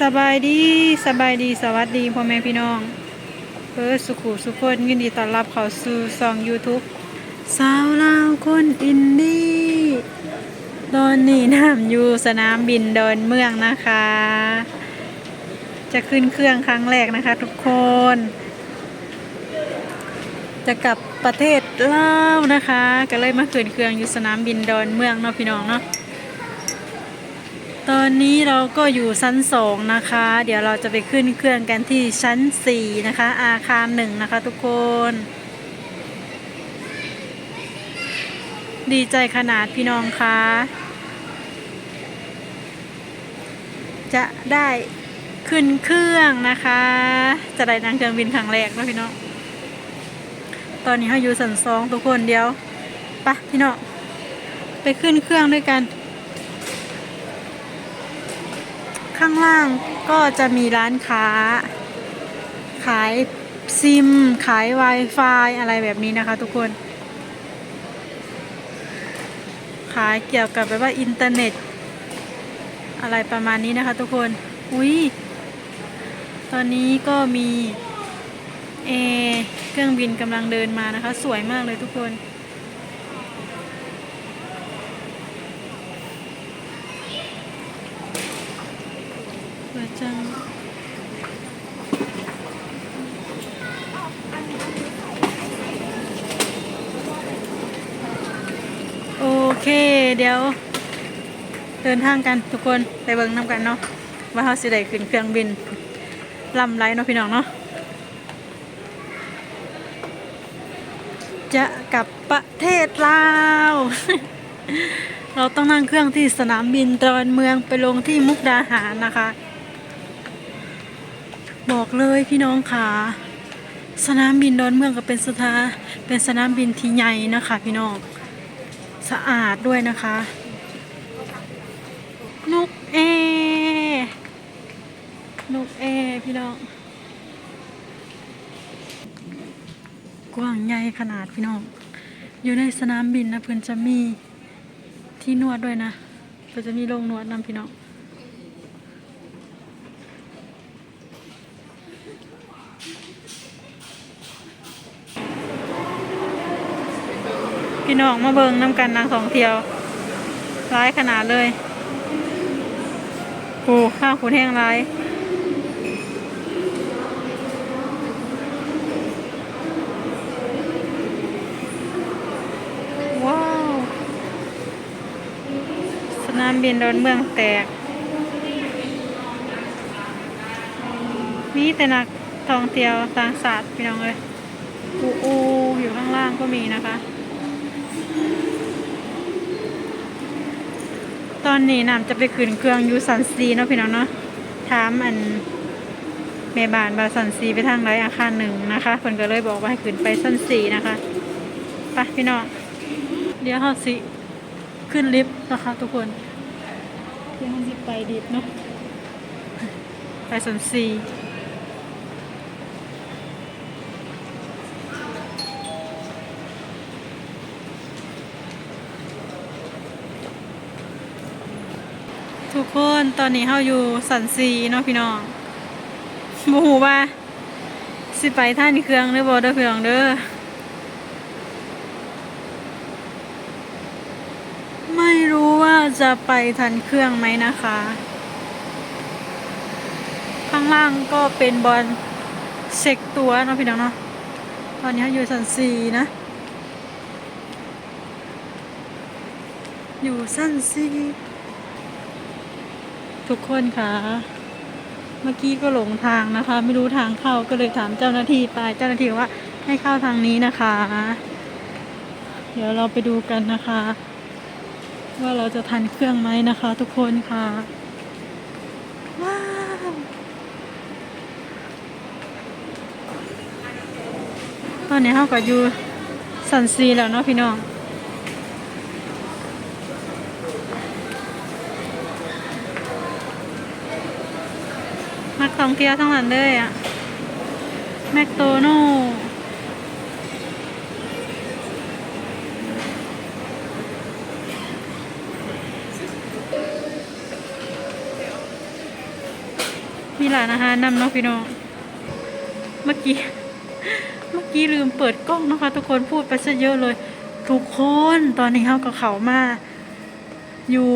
สบายดีสบายดีสวัสดีพ่อแม่พี่น้องเพื่อสุขุสุขคนยินดีต้อนรับเข้าสู่ช่อง YouTube สาวลาวคนอินดี้ตอนนี้น้ำอยู่สนามบินดอนเมืองนะคะ จะขึ้นเครื่องครั้งแรกนะคะ ทุกคน จะกลับประเทศลาวนะคะ ก็เลยมาขึ้นเครื่องอยู่สนามบินดอนเมืองเนาะพี่น้องเนาะ ตอนนี้เราก็อยู่ชั้นสองนะคะ เดี๋ยวเราจะไปขึ้นเครื่องกันที่ชั้นสี่นะคะ อาคารหนึ่งนะคะทุกคน ดีใจขนาดพี่น้องคะจะได้ขึ้นเครื่องนะคะ จะได้นั่งเครื่องบินครั้งแรกนะพี่น้อง ตอนนี้เราอยู่ชั้นสองทุกคนเดียวไปะพี่น้องไปขึ้นเครื่องด้วยกัน ข้างล่างก็จะมีร้านค้า ขายซิม ขาย Wi-Fi อะไรแบบนี้นะคะทุกคน ขายเกี่ยวกับแบบว่าอินเทอร์เน็ต อะไรประมาณนี้นะคะทุกคน อุ้ยตอนนี้ก็มีเอร์เครื่องบินกำลังเดินมานะคะ สวยมากเลยทุกคน สวยจัง โอ เค เดี๋ยว เดินทางกันทุกคนไปเบิ่งน้ำกันเนาะว่าเขาสิได้ขึ้นเครื่องบินลำไรเนาะพี่น้องเนาะจะกลับประเทศลาว เราต้องนั่งเครื่องที่สนามบินตอนเมืองไปลงที่มุกดาหารนะคะ บอกเลยพี่น้องค่ะสนามบินดอนเมืองก็เป็นสถานเป็นสนามบินที่ใหญ่นะคะพี่น้อง สะอาดด้วยนะคะ นกแอร์นกแอร์พี่น้อง กว้างใหญ่ขนาดพี่น้อง อยู่ในสนามบินนะเพื่อนจะมีที่นวดด้วยนะเพื่อนจะมีโรงนวดนำพี่น้อง พี่น้องมาเบิงน้ำกันนางสองเที่ยวร้ายขนาดเลยโอ้ข้าวขูดแห้งร้ายว้าว สนามบินดอนเมืองแตก มีแต่นักท่องเที่ยวต่างชาติพี่น้องเลยอูอูอยู่ข้างล่างก็มีนะคะ ตอนนี้น้ำจะไปขึ้นเครื่องอยูสันซีเนาะพี่น้องเนาะถามอันเมบานบาสันซีไปทางไรอาคารหนึ่งนะคะคนก็เลยบอกว่าให้ขึ้นไปสันซีนะคะไปพี่น้องเดี๋ยวเขาสิขึ้นลิฟต์นะคะทุกคนเดี๋ยวเขาสิไปดิบเนาะไปสันซี คนตอนนี้เราอยู่สันซีเนาะพี่น้องโมหูว่า สิไปท่านเครื่องหรือบ่เด้อพี่น้องเด้อไม่รู้ว่าจะไปทันเครื่องไหมนะคะ ข้างล่างก็เป็นบอลเช็คตัวเนาะพี่น้องเนาะตอนนี้อยู่สันซีนะ อยู่สันซี ทุกคนค่ะ เมื่อกี้ก็หลงทางนะคะ ไม่รู้ทางเข้าก็เลยถามเจ้าหน้าที่ไปเจ้าหน้าที่ว่าให้เข้าทางนี้นะคะ เดี๋ยวเราไปดูกันนะคะ ว่าเราจะทันเครื่องไหมนะคะ ทุกคนค่ะว้าวตอนนี้เราก็อยู่สันซีแล้วเนาะพี่น้อง นักท่องเที่ยวทั้งนั้นเลยอะแมคโดนัลมีร้านอาหารนำเนาะพี่น้อง เมื่อกี้ เมื่อกี้ลืมเปิดกล้องนะคะ ทุกคนพูดไปซะเยอะเลย ทุกคนตอนนี้เขากับเขามา อยู่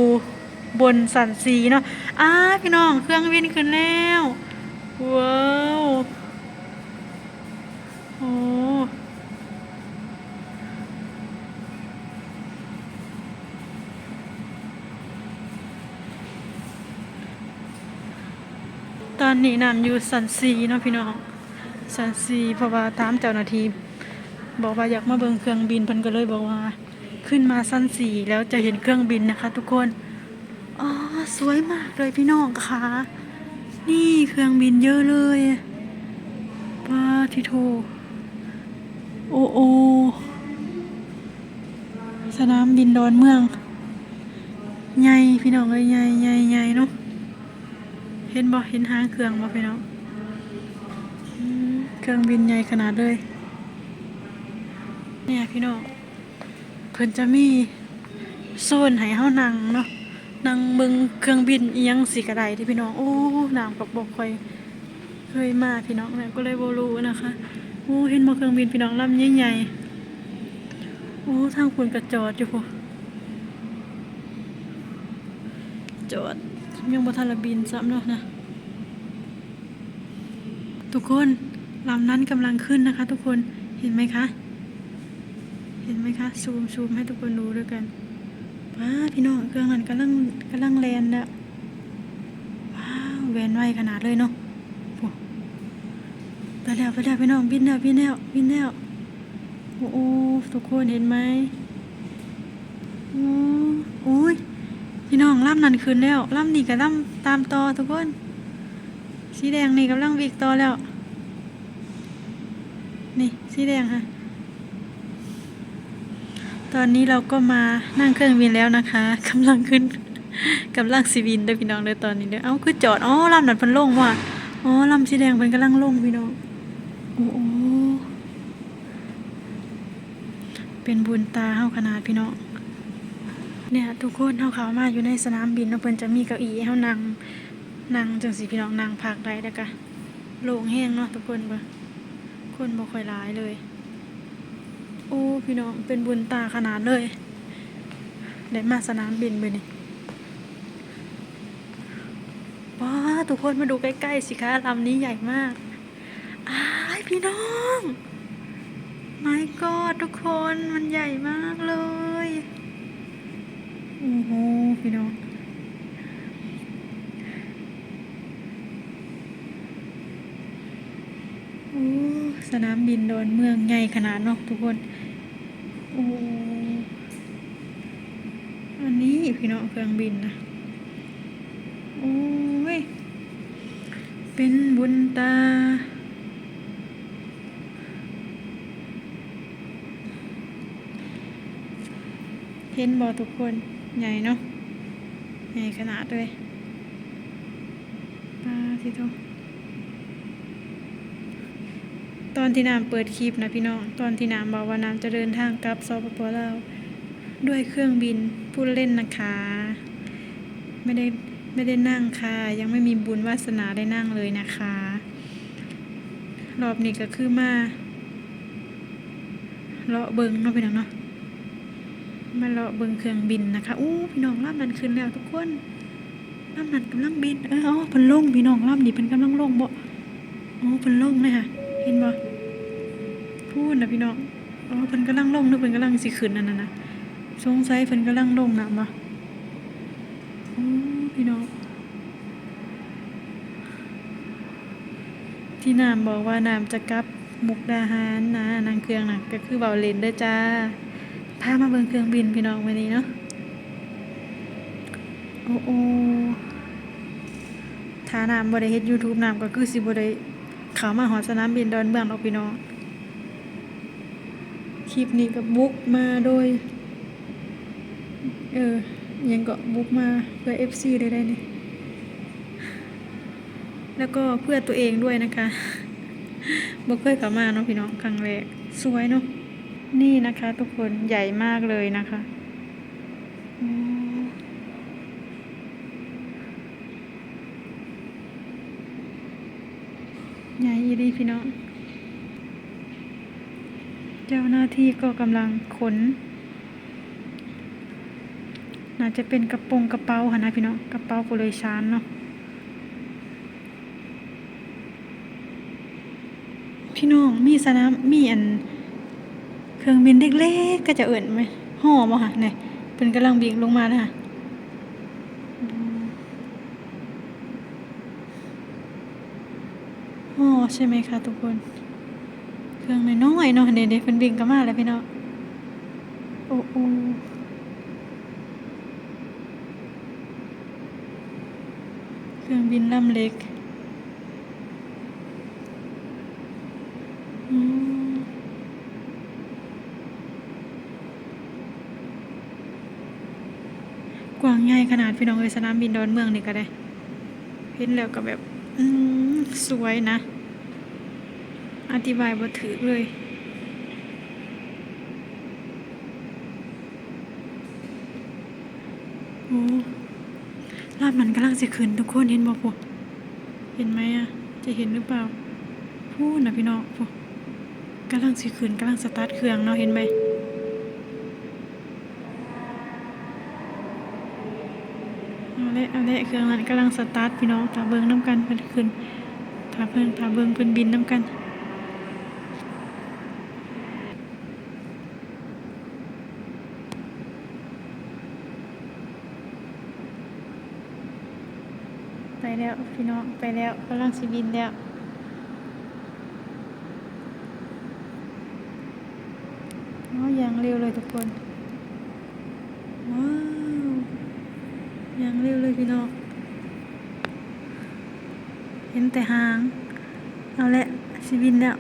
บนสันสีเนาะ อ้าพี่น้องเครื่องบินขึ้นแล้วว้าวโอ้ตอนนี้นำอยู่สันสีเนาะพี่น้องสันสีเพราะว่าตามเจ้าหน้าที่บอกว่าอยากมาเบิงเครื่องบินเพิ่นก็เลยบอกว่า ขึ้นมาสันสีแล้วจะเห็นเครื่องบินนะคะ ทุกคน อ๋อ สวยมากเลยพี่น้องค่ะนี่เครื่องบินเยอะเลยป้าทิโท โอโอ สนามบินดอนเมือง ใหญ่พี่น้องเลยใหญ่ใหญ่ใหญ่เนาะ เห็นบ่เห็นหางเครื่องบ่พี่น้อง เครื่องบินใหญ่ขนาดเลย เนี่ยพี่น้อง เพิ่นจะมีโซนให้เฮานั่งเนาะ นั่งเบิงเครื่องบินเอียงสีกระไดที่พี่น้องโอ้น้ำกับบกคอยเคยมาพี่น้องเนี่ยก็เลยบ่รู้นะคะโอ้เห็นบ่เครื่องบินพี่น้องลำใหญ่ๆโอ้ทางคุณกระจอดอยู่พุ่นจอดยังบทันละบินซ้ำเนาะนะ ทุกคนลำนั้นกำลังขึ้นนะคะ ทุกคนเห็นไหมคะ เห็นไหมคะ ซูมซูมให้ทุกคนดูด้วยกัน ว้าพี่น้องเครื่องนั้นกำลังกำลังแลนแล้วว้าวแวนไวขนาดเลยเนาะไปแล้วไปแล้วพี่น้องบินแล้วบินแล้วบินแล้วโอ้โอ้ทุกคนเห็นไหมโอ้โอ้ยพี่น้องล่ำนั้นขึ้นแล้วล่ำนี่กับล่ำตามต่อทุกคนสีแดงนี่กำลังวิกต่อแล้ว นี่สีแดงค่ะ ตอนนี้เราก็มานั่งเครื่องบินแล้วนะคะกำลังขึ้นกำลังสีบินเด้อพี่น้องเด้อตอนนี้เด้อเอ้าคือจอดอ๋อลำนั้นเพิ่นลงว่ะอ๋อลำสีแดงเพิ่นกำลังลงพี่น้องโอ้โอ้เป็นบุญตาเฮาขนาดพี่น้องเนี่ยทุกคนเฮาเขามาอยู่ในสนามบินเนาะเพิ่นจะมีเก้าอี้ห้เฮานั่งนั่งจังสิพี่น้องนั่งพักได้แล้วก็โล่งแห้งเนาะทุกคนเบ่คนบ่ค่อยหลายเลย โอ้พี่น้องเป็นบุญตาขนาดเลยได้มาสนามบินไปนี่ว้าทุกคนมาดูใกล้ๆสิคะลำนี้ใหญ่มากอ้ายพี่น้องไม่กอดทุกคนมันใหญ่มากเลยโอ้โหพี่น้องโอ้ สนามบินดอนเมืองใหญ่ขนาดเนาะทุกคน โอ้อันนี้พี่น้องเครื่องบินนะโอ้ย เป็นบุญตา เห็นบอทุกคนใหญ่เนาะใหญ่ขนาดเลยปาที่ตรง ตอนที่น้ำเปิดคลิปนะพี่น้อง ตอนที่น้ำบอกว่าน้ำจะเดินทางกลับสปปลาวด้วยเครื่องบินพูดเล่นนะคะ ไม่ได้ไม่ได้นั่งค่ะ ยังไม่มีบุญวาสนาได้นั่งเลยนะคะ รอบนี้ก็คือมาเลาะเบิงเนาะพี่น้องเนาะมาเลาะเบิงเครื่องบินนะคะอู้พี่น้องลำนั้นขึ้นแล้วทุกคนลำนั้นกำลังบินเออเอาเพิ่นลงพี่น้องลำนี้เพิ่นกำลังลงบ่อ๋อเพิ่นลงเลยค่ะ เห็นบ่พูดนะพี่น้องอ๋อเพิ่นกำลังลงนึกเพิ่นกำลังสิขึ้นนั่นน่ะนะสงสัยเพิ่นกำลังลงน่ะบ่โอ้พี่น้องที่น้ำบอกว่าน้ำจะกลับมุกดาหารนะนางเครื่องน่ะก็คือเบาเลนเด้อจ้าพามาเบิ่งเครื่องบินพี่น้องวันนี้เนาะโอ้โอ้ถ้าน้ำบ่ได้เฮ็ด YouTube น้ำก็คือสิบ่ได้ เขามาหอดสนามบินดอนเมืองหรอกพี่น้อง คลิปนี้ก็บุกมาโดย เออ ยังก็บุกมาเพื่อ FC ได้ได้นี่ แล้วก็เพื่อตัวเองด้วยนะคะบ่เคยเขามาเนาะพี่น้องครั้งแรก สวยเนาะ นี่นะคะ ทุกคนใหญ่มากเลยนะคะ โอ้ใหญ่อีหลีพี่น้อง เจ้าหน้าที่ก็กำลังขน น่าจะเป็นกระโปรงกระเป๋าค่ะนะพี่น้อง กระเป๋าผู้ยสารเนาะ พี่น้องมีสนามมีอัน เครื่องบินเล็กๆก็จะเอิ่นไหมห่อมาค่ะเนี่ยเป็นกำลังบินลงมานะคะอืมห่อ ใช่ไหมคะทุกคน เครื่องน้อยๆเนาะเด็กๆเป็นบินก็มาแล้วพี่น้องโอ้โอเครื่องบินลำเล็กอืมกว้างใหญ่ขนาดพี่น้องเอยสนามบินดอนเมืองนี่ก็ได้ เห็นแล้วก็แบบ อืมสวยนะ อธิบายบ่ถือเลย โอ้ลาดมันกำลังจะขึ้นทุกคนเห็นบ่พวกเห็นไหมอะ จะเห็นหรือเปล่า พูดนะพี่น้องพวกกำลังสิขึ้นกำลังสตาร์ทเครื่องเนาะเห็นไหมเอาละเอาละเครื่องนั้นกำลังสตาร์ทพี่น้องถ้าเบิงน้ำกันเพิ่นขึ้นถ้าเพิ่นถ้าเบิงเพิ่นบินน้ำกัน แล้วพี่น้องไปแล้วกำลังสิบินแล้วอ๋อย่างเร็วเลยทุกคนว้าวอย่างเร็วเลยพี่น้องเห็นแต่หาง เอาละสิบินแล้ว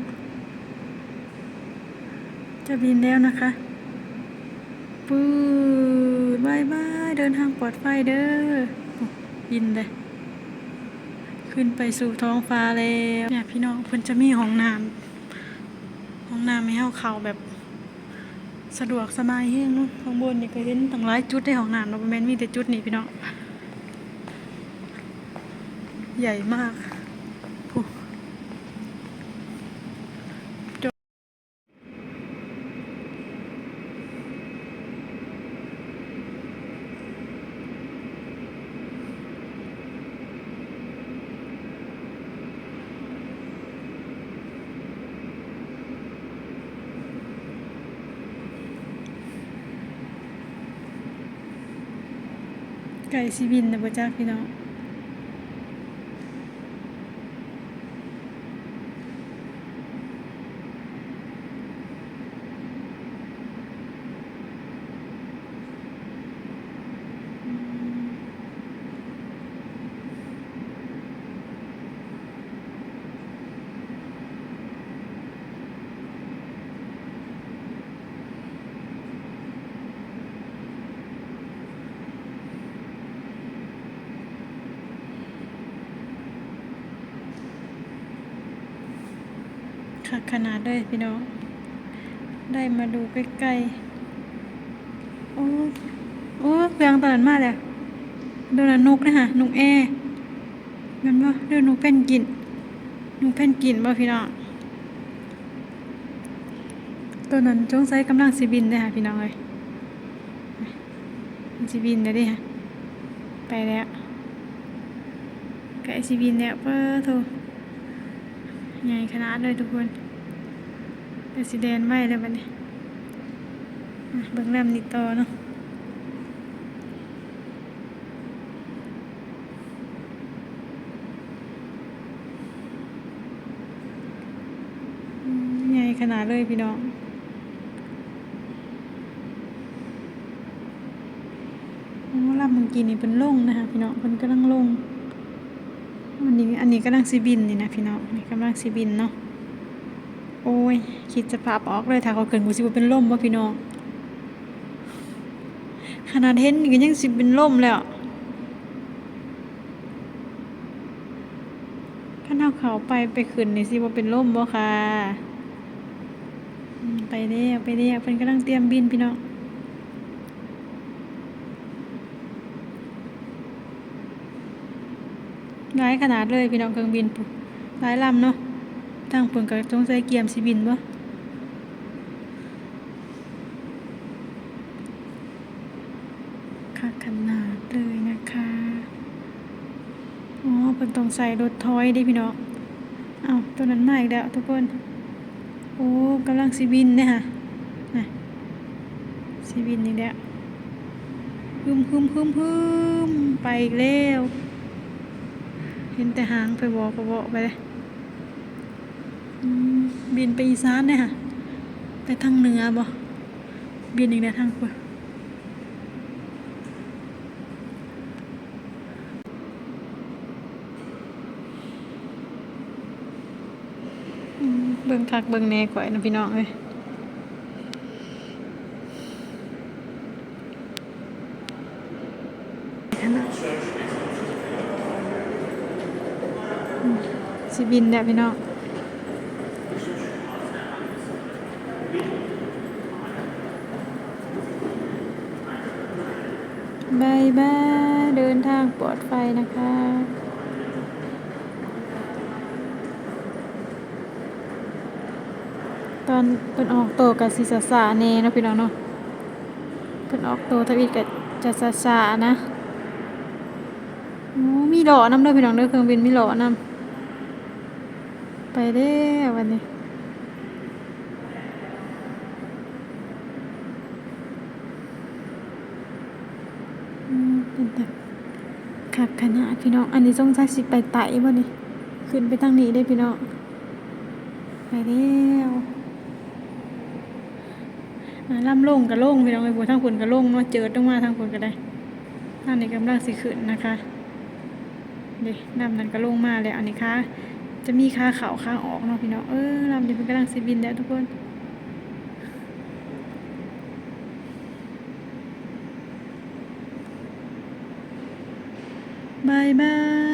จะบินแล้วนะคะปืดบายบายเดินทางปลอดภัยเด้อบินเลย ขึ้นไปสู่ท้องฟ้าแล้วเนี่ยพี่น้องเพิ่นจะมีห้องน้ำห้องน้ำให้เฮาเข้าแบบสะดวกสบายเฮงเนาะข้างบนนี่ก็เห็นตั้งหลายจุดในห้องน้ำเนาะแม่นมีแต่จุดนี้พี่น้องใหญ่มาก ไก่สิบินนะบ่จ้าพี่น้อง ค่ะขนาดเลยพี่น้อง ได้มาดูใกล้ๆ โอ้โอ้เพียงตอนนั้นมาแล้วดูนะนกนะฮะนกแอมันบ่เดูนกเป็นกินนกเป็นกินบ่พี่น้องตัวนั้นจงใส่กำลังสิบินเด้ค่ะพี่น้องเอ้ยสิบินแล้ด้ฮะไปแล้วไก่สิบินแล้วเป้อโท ใหญ่ขนาดเลยทุกคนแต่สิแดนไว้แล้วบัดนี้อะเบิ่งแรมนี่ต่อเนาะใหญ่ขนาดเลยพี่น้องโอ้ลำเมื่อกี้นี่เป็นลงนะคะพี่น้องเป็นกำลังลง นี้อันนี้กำลังซีบินนี่นะพี่น้องนี่กำลังซีบินเนาะโอ้ยคิดจะพาออกเลยถ้าเขาเกินกูสิบเป็นลมว่าพี่น้องขนาดเห็นก็ยังสิเป็นลมแล้วขันเอาเขาไปไปขึ้นนี่สิว่าเป็นลมบ่ค่ะไปแล้วไปแล้วเพิ่นกำลังเตรียมบินพี่น้อง ร้ายขนาดเลยพี่น้องเครื่องบินปุ๊ร้ายลำเนาะทางเพิ่นก็จงใส่เกียมสิบินบ่ค่ะขนาดเลยนะคะอ๋อเพิ่นต้องใส่รถถอยด้พี่น้องอ้าวตัวนั้นมาอีกแล้วทุกคนโอ้กำลังสิบินเนี่ยค่ะนะสิบินอีกแล้วฮึมฮึมฮึมฮึมไปอีกแล้ว ห็นแต่หางไปบอกก็บอกไปเลยบินไปอีสานเนี่ยค่ะไปทางเหนือบ่บินอีกแล้วทางเปนเบิ่งคักเบิ่งแน่ก่อยนะพี่น้องเอ้ยขนาดอืมสิ บินแล้วพี่น้องบายบายเดินทางปลอดภัยนะคะตอนเพิ่นออกโตกับสิสาสาแน่เนาะพี่น้องเนาะเพิ่นออกโตทวีตกับจะสสานะโอ้มีหล่อน้ำเด้อพี่น้องเด้อเครื่องบินมีหล่อน้ำ ไปเด้อวันนี้อืมเป็นแต่คักขนาดพี่น้อง อันนี้สงสัยสิไปไต่บ่นี่ขึ้นไปทางนี้ได้พี่น้อง ไปแล้วอ่าล่ำลงกับลงพี่น้องไอ้บัวทางฝนกับลงเนาะเจิดต้องมาทางฝนก็ได้ท่างนี้กำลังสิขึ้นนะคะเด็น้ำนั้นก็ลงมาแล้วอันนี้ค่ะ จะมีค่าเข่าค่าออกเนาะพี่น้องเออลำนี้เป็นกำลังสิบินแล้วทุกคนบายบาย